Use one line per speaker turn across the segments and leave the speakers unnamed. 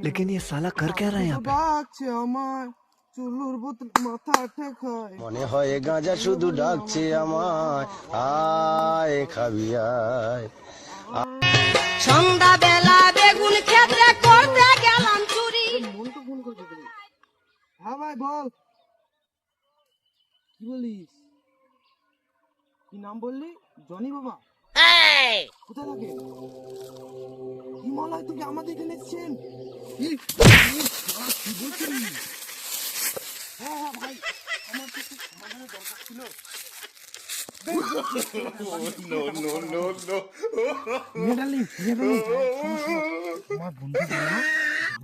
लेकिन ये साला कर क्या रहा है यहाँ पे
ডাকছে আমায় চুলুর বোতল মাথা ঠেকায়
মনে হয় গাঁজা শুধু ডাকছে আমায় আয় খাবি আয়
সন্ধ্যা বেলা বেগুন ক্ষেত্রে করতে গেলাম চুরি
মনটা ফোন করছে তুমি হ্যাঁ ভাই বল কি বলিস কি নাম বললি জনি বাবা কোথায় থাকে হিমালয় থেকে আমাদের এখানে এসছেন? কি কি বলছেন হ্যাঁ হ্যাঁ ভাই আমার তো সমাধানের দরকার ছিল। মেডালি মেডালি আমার বন্ধু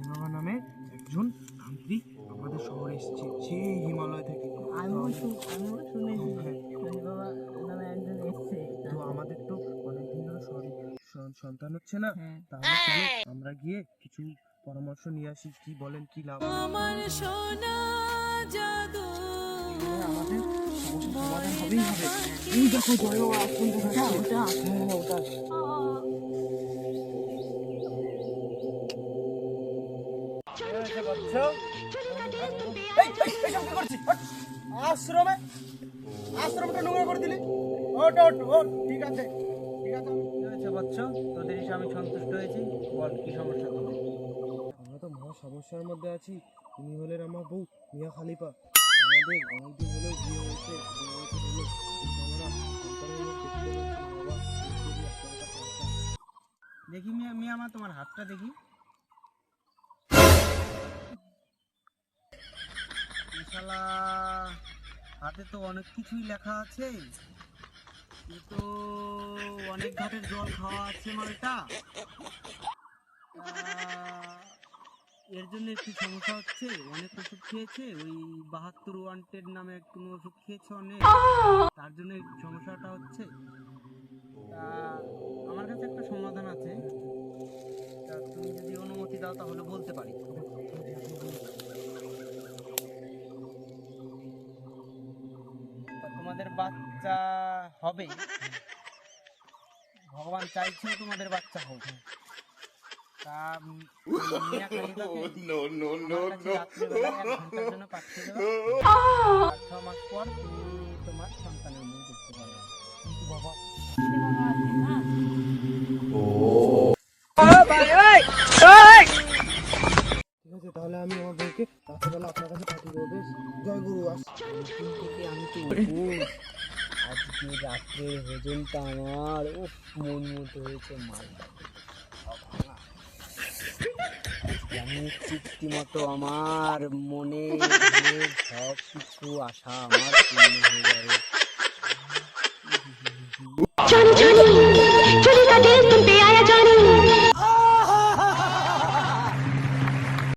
বাবা নামে একজন তান্ত্রিক আমাদের শহরে এসেছে সেই হিমালয় থেকে।
আমিও আমিও শুনেছি বাবা নামে একজন এসছে।
তো আমাদের তো সন্তান হচ্ছে না
হ্যাঁ।
তাহলে চলো আমরা গিয়ে কিছু পরামর্শ নিয়ে আসি কি বলেন কি লাভ হবে। আমাদের সমস্যার সমাধান হবেই হবে এই দেখো জয় বাবা আসুন
ওটা ওটা
হ্যাঁ হ্যাঁ ওটা আশ্রমে আশ্রমটা নোংরা করে দিলি ওট ওট ওট ঠিক আছে ঠিক আছে
কি তোদের এসে আমি সন্তুষ্ট হয়েছি। বল কি সমস্যা তোদের?
আমরা তো মহা সমস্যার মধ্যে আছি। ইনি হলেন আমার বউ মিয়া খালিফা। আমাদের অনেকদিন হলেও বিয়ে হয়েছে।
দেখি মিয়া মিয়া আমার তোমার হাতটা দেখি। হাতে তো অনেক কিছুই লেখা আছে। কিন্তু অনেক ঘাটের জল খাওয়া আছে মালটা। এর জন্য একটু সমস্যা হচ্ছে, অনেক ওষুধ খেয়েছে, ওই বাহাত্তর ওয়ান্টেড নামে কোনো ওষুধ খেয়েছে অনেক। তার জন্য সমস্যাটা হচ্ছে। আমার কাছে একটা সমাধান আছে। তা তুমি যদি অনুমতি দাও তাহলে বলতে পারি তা তোমাদের বাচ্চা হবে। ভগবান চাইছে তোমাদের বাচ্চা হোক। তা মিয়া খলিফাকে রাত্রিবেলা জন্য পাঠিয়ে দেবো ছ মাস পর তুমি তোমার সন্তানের মুখ দেখতে পারবে কিন্তু বাবা
ঠিক আছে তাহলে আমি আমার বউকে রাত্রেবেলা আপনার কাছে পাঠিয়ে
রাত্রে আমার ও হয়েছে মতো আমার মনে সব কিছু আশা আমার হয়ে যাবে